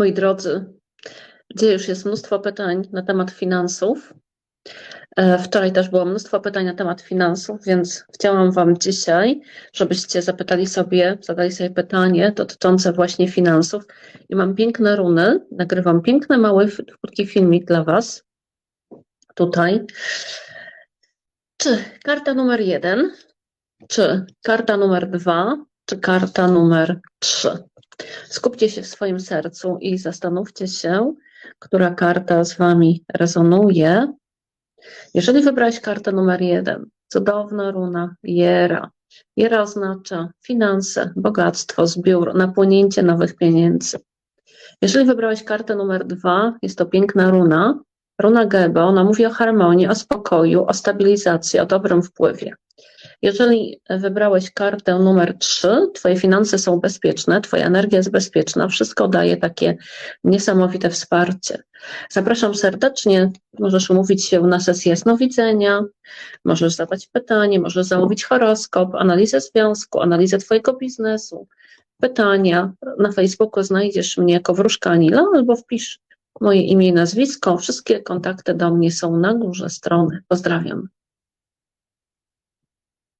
Moi drodzy, gdzie już jest mnóstwo pytań na temat finansów. E, Wczoraj też było mnóstwo pytań na temat finansów, więc chciałam Wam dzisiaj, żebyście zapytali sobie, zadali sobie pytanie dotyczące właśnie finansów. I mam piękne runy, nagrywam piękny, mały, krótki filmik dla Was. Tutaj. Czy karta numer jeden, czy karta numer dwa, czy karta numer trzy? Skupcie się w swoim sercu i zastanówcie się, która karta z Wami rezonuje. Jeżeli wybrałeś kartę numer jeden, cudowna runa, Jera. Jera oznacza finanse, bogactwo, zbiór, napłynięcie nowych pieniędzy. Jeżeli wybrałeś kartę numer dwa, jest to piękna runa, runa Geba, ona mówi o harmonii, o spokoju, o stabilizacji, o dobrym wpływie. Jeżeli wybrałeś kartę numer 3, Twoje finanse są bezpieczne, Twoja energia jest bezpieczna, wszystko daje takie niesamowite wsparcie. Zapraszam serdecznie, możesz umówić się na sesję jasnowidzenia, możesz zadać pytanie, możesz zamówić horoskop, analizę związku, analizę Twojego biznesu, pytania. Na Facebooku znajdziesz mnie jako Wróżka Anila albo wpisz moje imię i nazwisko. Wszystkie kontakty do mnie są na górze strony. Pozdrawiam.